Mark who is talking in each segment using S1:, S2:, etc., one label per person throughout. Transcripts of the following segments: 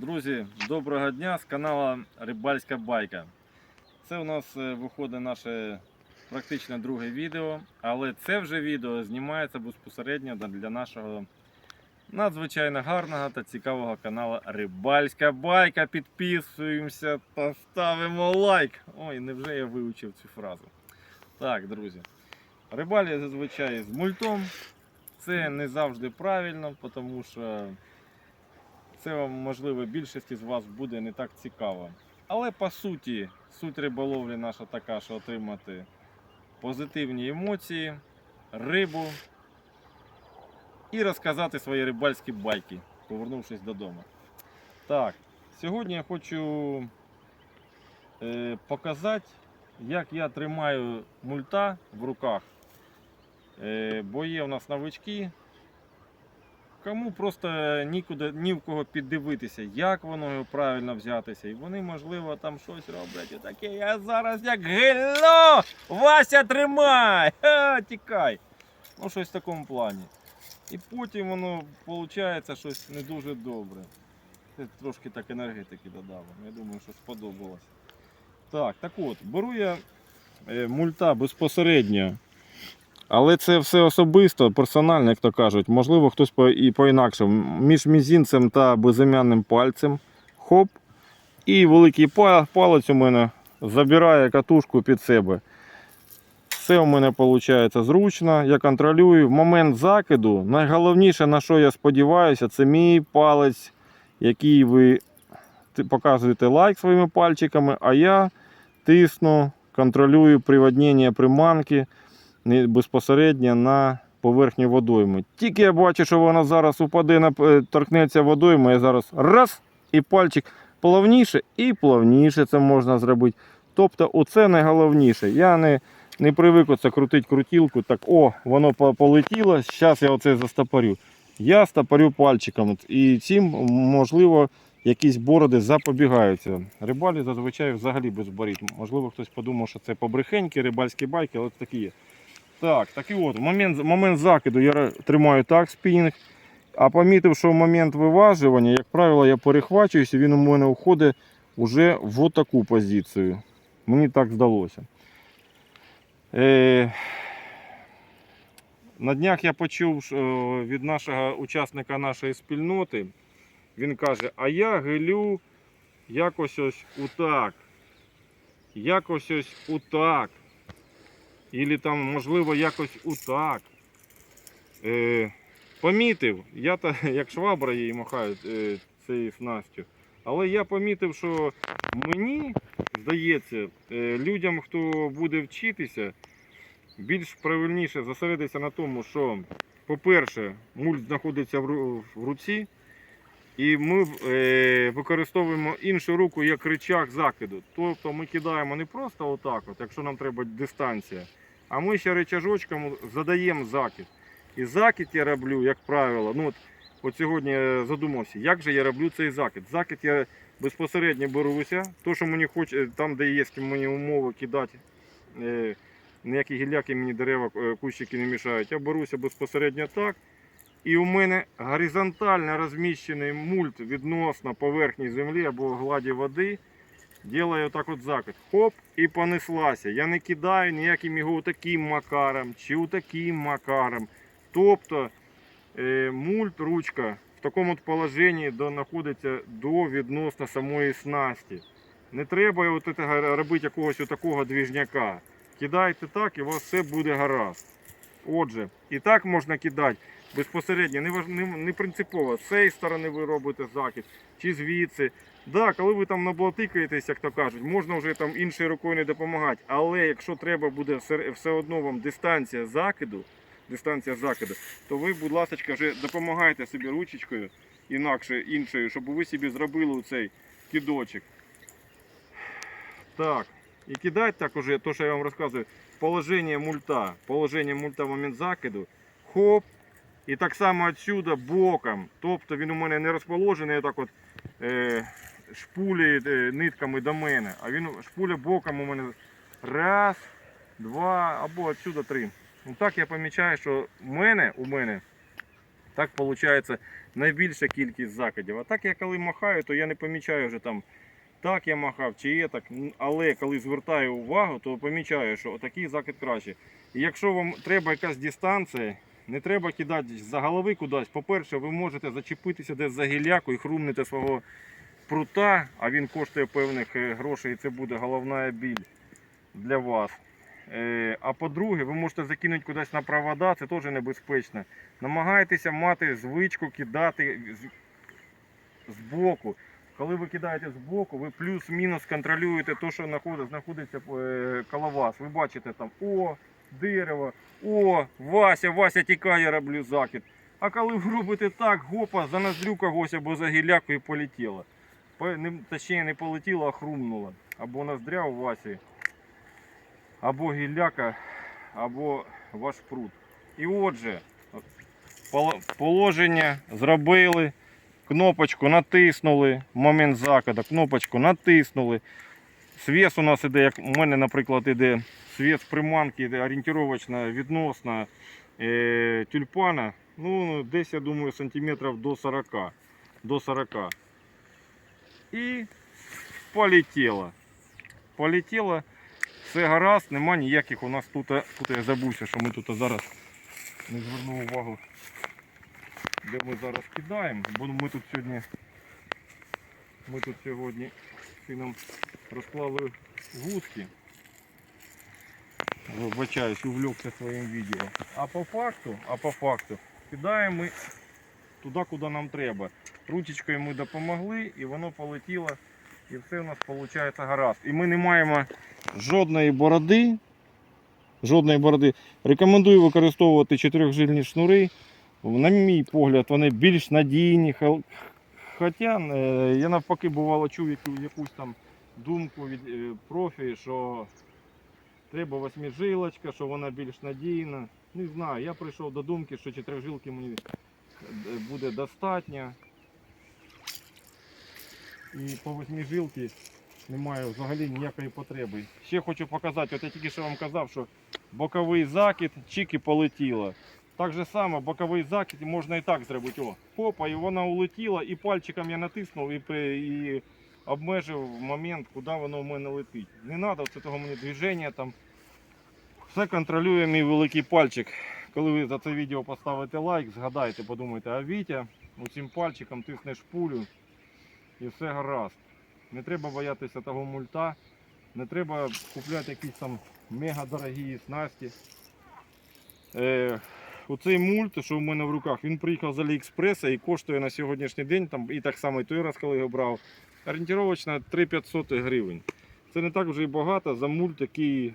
S1: Друзі, доброго дня з каналу Рибальська Байка. Це у нас е, виходить наше практично друге відео, але це вже відео знімається безпосередньо для нашого надзвичайно гарного та цікавого каналу Рибальська Байка. Підписуємося та ставимо лайк. Ой, невже я вивчив цю фразу. Так, друзі. Рибалі зазвичай з мультом. Це не завжди правильно, тому що це вам, можливо, більшості з вас буде не так цікаво. Але по суті, суть риболовлі наша така, що отримати позитивні емоції, рибу і розказати свої рибальські байки, повернувшись додому. Так, сьогодні я хочу е, показати, як я тримаю мульта в руках. Е, бо є у нас новички, Кому просто нікуди, ні в кого піддивитися, як воно правильно взятися. І вони, можливо, там щось роблять. І таке, я зараз як гельно! Вася тримай! Ха, тікай! Ну, щось в такому плані. І потім воно виходить щось не дуже добре. Це трошки так енергетики додав. Я думаю, що сподобалось. Так, так от, беру я е, мульта безпосередньо. Але це все особисто, персонально, як то кажуть. Можливо, хтось по, і по-інакшому. Між мізинцем та безім'янним пальцем. Хоп. І великий палець у мене забирає катушку під себе. Все у мене виходить зручно. Я контролюю. В момент закиду, найголовніше, на що я сподіваюся, це мій палець, який ви показуєте лайк своїми пальчиками, а я тисну, контролюю приводнення приманки безпосередньо на поверхню водойми. Тільки я бачу, що вона зараз упаде, е, торкнеться водойми, я зараз раз і пальчик плавніше і плавніше це можна зробити. Тобто, оце найголовніше. Я не, не привик оце крутити крутілку, так о, воно полетіло, зараз я оце застопорю. Я стопорю пальчиком. І цим, можливо, якісь бороди запобігаються. Рибалі зазвичай взагалі без борід. Можливо, хтось подумав, що це побрехеньки, рибальські байки, але це такі є. Так, так і от, в момент, момент закиду я тримаю так спінінг. А помітив, що в момент виважування, як правило, я перехвачуюся, він у мене уходить вже в таку позицію. Мені так здалося. Е, на днях я почув від нашого учасника нашої спільноти. Він каже, а я гилю якось ось утак. Якось ось утак. Ілі там, можливо, якось утак. Е, помітив, я та як швабра її махаю е, цією снастю. Але я помітив, що мені здається, е, людям, хто буде вчитися, більш правильніше зосередитися на тому, що, по-перше, мульт знаходиться в в руці, і ми е, використовуємо іншу руку як рычаг закиду. Тобто ми кидаємо не просто отак, от, якщо нам треба дистанція, а ми ще рычажочком задаємо закид. І закид я роблю, як правило, ну от, от сьогодні задумався, як же я роблю цей закид. Закид я безпосередньо беруся, то, що мені хоче, там, де є мені умови кидати, е, ніякі гілляки мені дерева, е, кущики не мішають. Я беруся безпосередньо так. І у мене горизонтально розміщений мульт відносно поверхні землі або гладі води. Ділаю так от закид. Хоп, і понеслася. Я не кидаю ніяким його таким макаром чи таким макаром. Тобто мульт, ручка в такому положенні знаходиться до відносно самої снасті. Не треба от це робити якогось такого двіжняка. Кидайте так і у вас все буде гаразд. Отже, і так можна кидати безпосередньо, не, важ- не, не принципово, з цієї сторони ви робите закид, чи звідси. Да, коли ви там наблатикаєтесь, як то кажуть, можна вже там іншою рукою не допомагати. Але якщо треба буде все одно вам дистанція закиду, дистанція закиду, то ви, будь ласка, вже допомагайте собі ручечкою інакше іншою, щоб ви собі зробили цей кидочок. Так. І кидати так уже, то, що я вам розказую, положення мульта. Положення мульта в момент закиду. Хоп. І так само отсюда боком. Тобто він у мене не розположений отак от е, шпулі е, нитками до мене. А він шпуля боком у мене раз, два або отсюда три. Ну так я помічаю, що в мене, у мене Так виходить найбільша кількість закидів. А так я коли махаю, то я не помічаю вже там. Так я махав чи є так, але коли звертаю увагу, то помічаю, що такий закид краще. І якщо вам треба якась дистанція, не треба кидати за голови кудись. По-перше, ви можете зачепитися десь за гіляку і хрумнете свого прута, а він коштує певних е, грошей, і це буде головна біль для вас. Е, А по-друге, ви можете закинути кудись на провода, це теж небезпечно. Намагайтеся мати звичку кидати з- збоку. Коли ви кидаєте збоку, ви плюс-мінус контролюєте те, що знаходиться, знаходиться е, коло вас. Ви бачите там о, дерево, о, Вася, Вася тікає, роблю закид. А коли ви робите так, гопа, за когось або за гіляку і полетіло. Точніше не полетіло, а хрумнуло. Або ноздря у Васі, або гілляка, або ваш пруд. І отже, положення зробили, кнопочку натиснули, момент закиду, кнопочку натиснули. Свіс у нас іде, як у мене, наприклад, іде свіс приманки, іде орієнтировочно відносно е, тюльпана. Ну, десь, я думаю, сантиметрів до 40. До 40. І полетіло. Полетіло. Все гаразд, нема ніяких у нас тут. Тут я забувся, що ми тут зараз не звернув увагу, де ми зараз кидаємо. Бо ми тут сьогодні. Ми тут сьогодні сином розклали гудки. Вибачаюсь, увлекся своїм відео. А по факту, а по факту, кидаємо ми туди, куди нам треба. Ручечкою ми допомогли і воно полетіло. І все у нас виходить гаразд. І ми не маємо жодної бороди. Жодної бороди. Рекомендую використовувати чотирьохжильні шнури. На мій погляд, вони більш надійні. Хоча е, я навпаки бувало чув якусь там думку від е, профі, що треба восьмижилочка, що вона більш надійна. Не знаю, я прийшов до думки, що чотирьохжилки мені е, буде достатньо. І по восьмижилці немає взагалі ніякої потреби. Ще хочу показати, от я тільки що вам казав, що боковий закид, чик і полетіло. Так же само боковий закид можна і так зробити. О, хопа, і вона улетіла, і пальчиком я натиснув і, і обмежив момент, куди воно в мене летить. Не треба це того мені движення там. Все контролює мій великий пальчик. Коли ви за це відео поставите лайк, згадайте, подумайте, а Вітя цим пальчиком тиснеш пулю і все гаразд. Не треба боятися того мульта, не треба купляти якісь там мега дорогі снасті. Е, оцей мульт, що в мене в руках, він приїхав з Аліекспреса і коштує на сьогоднішній день, там, і так само і той раз, коли його брав, орієнтировочно 3500 гривень. Це не так вже і багато за мульт, який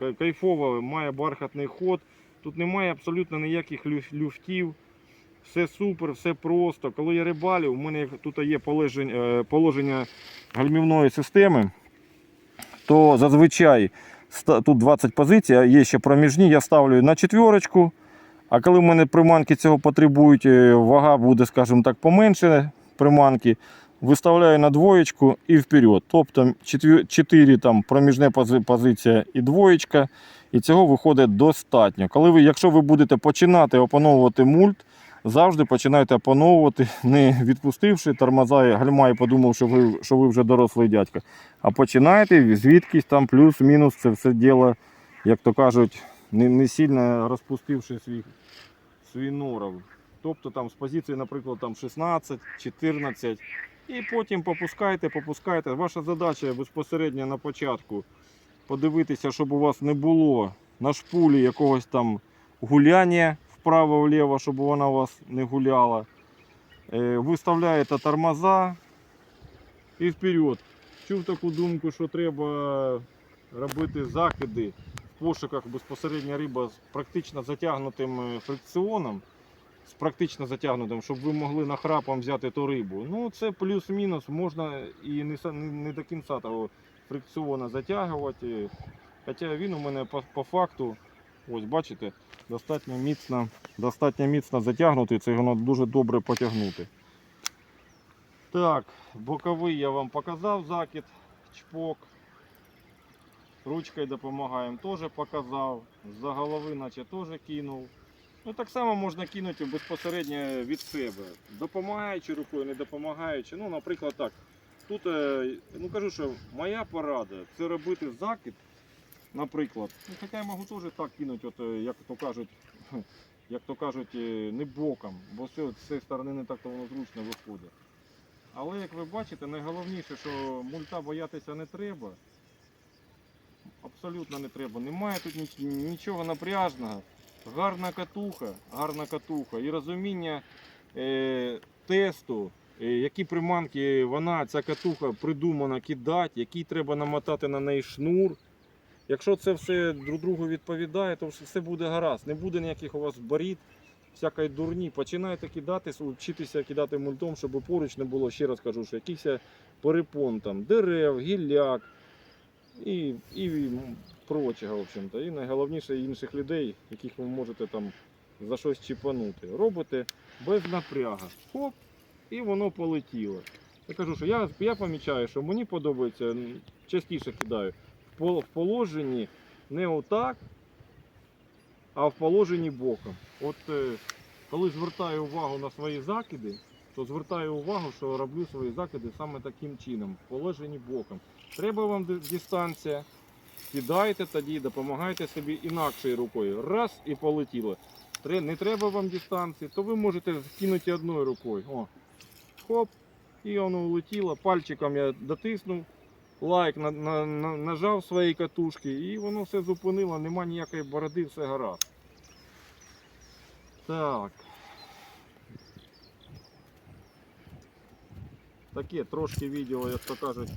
S1: кай- кайфово, має бархатний ход. Тут немає абсолютно ніяких люфтів. Все супер, все просто. Коли я рибалю, у мене тут є положення, е, положення гальмівної системи, то зазвичай тут 20 позицій, а є ще проміжні, я ставлю на четверочку. А коли в мене приманки цього потребують, е, вага буде, скажімо так, поменше приманки, виставляю на двоєчку і вперед. Тобто 4 там проміжне позиція і двоєчка. І цього виходить достатньо. Коли ви, якщо ви будете починати опановувати мульт, завжди починайте опановувати, не відпустивши тормоза гальма і подумав, що ви, що ви вже дорослий дядько. А починайте звідкись там плюс-мінус це все діло, як то кажуть, не, не сильно розпустивши свій, свій норов. Тобто там з позиції, наприклад, там 16, 14. І потім попускайте, попускайте. Ваша задача безпосередньо на початку подивитися, щоб у вас не було на шпулі якогось там гуляння вправо-вліво, щоб вона у вас не гуляла. Е, Виставляєте тормоза і вперед. Чув таку думку, що треба робити закиди в пошуках безпосередньо риба з практично затягнутим е, фрикціоном. З практично затягнутим, щоб ви могли нахрапом взяти ту рибу. Ну, це плюс-мінус, можна і не, не, не до кінця того фрикціона затягувати. Хоча він у мене по, по факту, ось бачите, достатньо міцно, достатньо міцно затягнутий, це його дуже добре потягнути. Так, боковий я вам показав закид, чпок. Ручкою допомагаємо, теж показав. За голови наче теж кинув. Ну так само можна кинути безпосередньо від себе, допомагаючи рукою, не допомагаючи. Ну, наприклад, так. Тут, е, ну кажу, що моя порада це робити закид, наприклад. Ну, хоча я можу теж так кинути, от, е, як то кажуть, як то кажуть, е, не боком, бо цієї- з цієї сторони не так то воно зручно виходить. Але як ви бачите, найголовніше, що мульта боятися не треба. Абсолютно не треба. Немає тут нічого напряжного. Гарна катуха, гарна катуха і розуміння е, тесту, е, які приманки вона, ця катуха придумана кидати, який треба намотати на неї шнур. Якщо це все друг другу відповідає, то все буде гаразд. Не буде ніяких у вас борід, всякої дурні. Починайте кидати, вчитися кидати мультом, щоб поруч не було, ще раз кажу, що якийсь перепон там, дерев, гілляк і, і прочого, в общем-то. І найголовніше інших людей, яких ви можете там за щось чіпанути. Робите без напряга. Хоп, і воно полетіло. Я кажу, що я, я помічаю, що мені подобається, частіше кидаю в положенні не отак, а в положенні боком. От е, коли звертаю увагу на свої закиди, то звертаю увагу, що роблю свої закиди саме таким чином, в положенні боком. Треба вам ди- дистанція, кидайте тоді, допомагайте собі інакшою рукою. Раз і полетіло. Не треба вам дистанції, то ви можете кинути одною рукою. О, хоп, і воно улетіло. Пальчиком я дотиснув, лайк на, на, на, нажав свої катушки, і воно все зупинило, нема ніякої бороди, все гаразд. Так. Таке трошки відео, як то кажуть,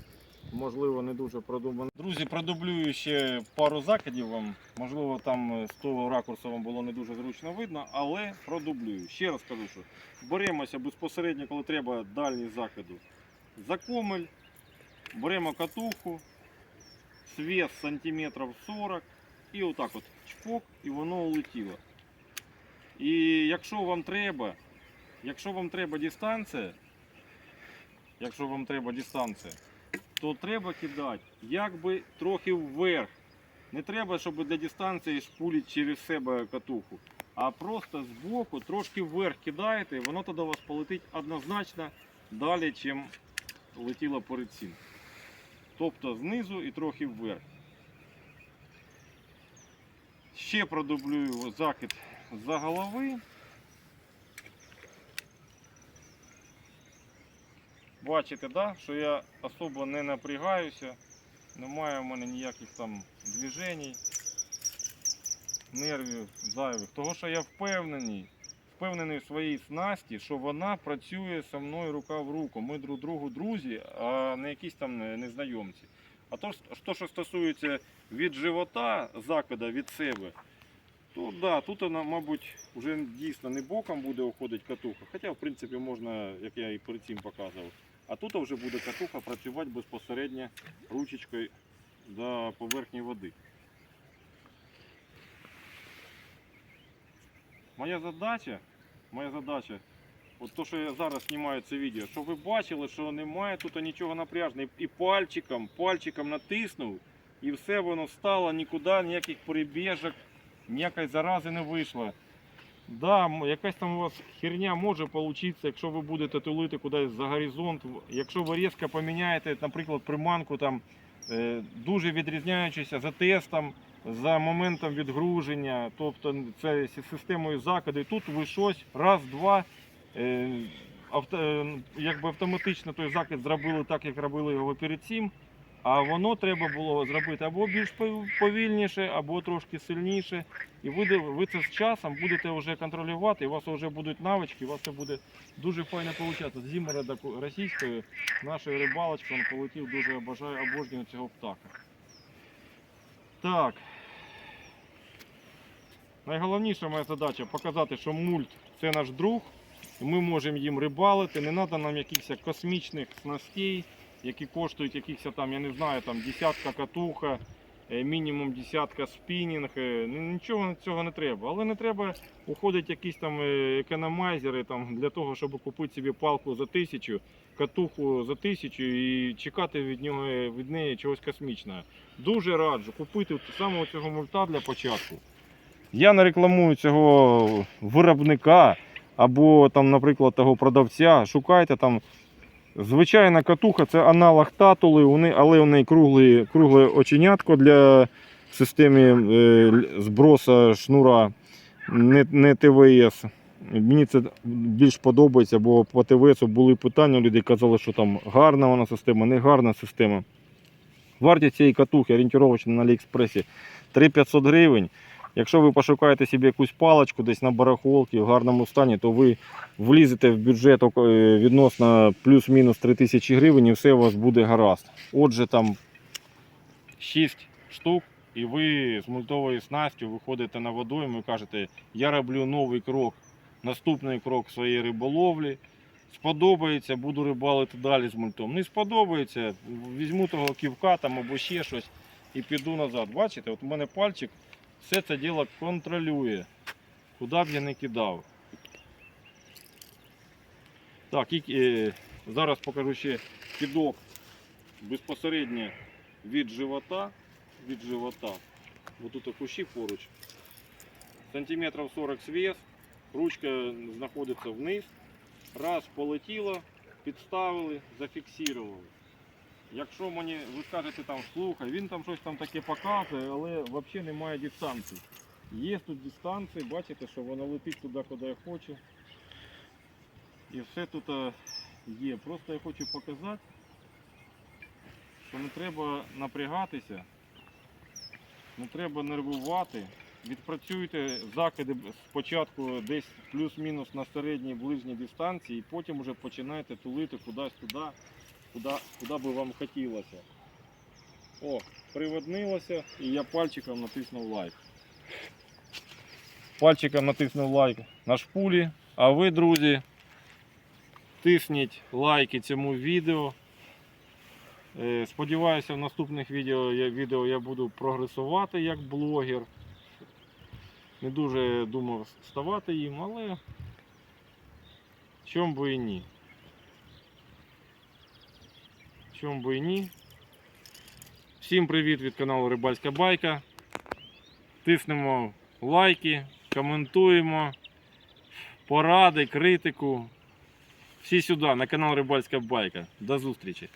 S1: можливо, не дуже продумане. Друзі, продублюю ще пару закидів вам. Можливо, там е, з того ракурсу вам було не дуже зручно видно, але продублюю. Ще раз кажу, що беремося безпосередньо, коли треба дальні закиди. За комель, беремо катуху, свес сантиметрів 40 і отак от чпок, і воно улетіло. І якщо вам треба, якщо вам треба дистанція, якщо вам треба дистанція, то треба кидати якби трохи вверх. Не треба, щоб для дистанції шпулити через себе катуху. А просто збоку трошки вверх кидаєте, і воно тоді вас полетить однозначно далі, ніж летіло перед цим. Тобто знизу і трохи вверх. Ще продублюю закид за голови. Бачите, да, що я особо не напрягаюся, немає в мене ніяких там движень, нервів зайвих. Того, що я впевнений, впевнений в своїй снасті, що вона працює зі мною рука в руку. Ми друг другу друзі, а не якісь там незнайомці. А то, що стосується від живота, закида від себе, то да, тут вона, мабуть, вже дійсно не боком буде уходити катуха. Хоча, в принципі, можна, як я і перед цим показував. А тут вже буде катуха працювати безпосередньо ручечкою до поверхні води. Моя задача, моя задача, от то, що я зараз знімаю це відео, щоб ви бачили, що немає тут нічого напряжного. І пальчиком, пальчиком натиснув, і все воно стало, нікуди, ніяких перебіжок, ніякої зарази не вийшло. Да, якась там у вас херня може получитися, якщо ви будете тулити кудись за горизонт. Якщо ви різко поміняєте, наприклад, приманку там е, дуже відрізняючися за тестом, за моментом відгруження, тобто це системою закиду, тут ви щось раз, два. е, авто, е, якби автоматично той закид зробили так, як робили його перед цим. А воно треба було зробити або більш повільніше, або трошки сильніше. І ви, ви це з часом будете вже контролювати, і у вас вже будуть навички, у вас це буде дуже файно получати. З зімера російської нашої рибалочки він полетів, дуже обожаю, обожнюю цього птаха. Так. Найголовніша моя задача показати, що мульт це наш друг. Ми можемо їм рибалити. Не треба нам якихось космічних снастей, які коштують якихось там, я не знаю, там десятка катуха, е, мінімум десятка спінінг. е, ну, Нічого цього не треба. Але не треба уходить якісь там е, економайзери там, для того, щоб купити собі палку за тисячу, катуху за тисячу і чекати від нього від неї чогось космічного. Дуже раджу купити саме цього мульта для початку. Я не рекламую цього виробника або там, наприклад, того продавця. Шукайте там. Звичайна катуха це аналог татули, але у неї кругле, кругле оченятко для системи е, зброса шнура, не, не ТВС. Мені це більш подобається, бо по ТВС були питання, у людей казали, що там гарна вона система, не гарна система. Вартість цієї катухи орієнтировочно на Аліекспресі 3500 гривень. Якщо ви пошукаєте собі якусь паличку десь на барахолці в гарному стані, то ви влізете в бюджет е, відносно плюс-мінус 3000 гривень і все у вас буде гаразд. Отже, там 6 штук, і ви з мультовою снастю виходите на водойму і кажете, я роблю новий крок, наступний крок своєї риболовлі. Сподобається, буду рибалити далі з мультом. Не сподобається, візьму того ківка там або ще щось і піду назад. Бачите, от у мене пальчик все це діло контролює, куди б я не кидав. Так, і е, зараз покажу ще кидок безпосередньо від живота. Від живота. Ось тут кущі поруч. Сантиметрів 40 свес. Ручка знаходиться вниз. Раз полетіло, підставили, зафіксували. Якщо мені ви скажете там слухай, він там щось там таке показує, але взагалі немає дистанції. Є тут дистанції, бачите, що воно летить туди, куди я хочу. І все тут е, є. Просто я хочу показати, що не треба напрягатися, не треба нервувати. Відпрацюйте закиди спочатку десь плюс-мінус на середній ближній дистанції, і потім вже починайте тулити кудись туди, куди, куди би вам хотілося. О, приводнилося і я пальчиком натиснув лайк. Пальчиком натиснув лайк на шпулі. А ви, друзі, тисніть лайки цьому відео. Е, Сподіваюся, в наступних відео я, відео я буду прогресувати як блогер. Не дуже думав ставати їм, але чом би і ні. Чом би і ні. Всім привіт від каналу Рибальська Байка. Тиснемо лайки, коментуємо, поради, критику. Всі сюди на канал Рибальська Байка. До зустрічі!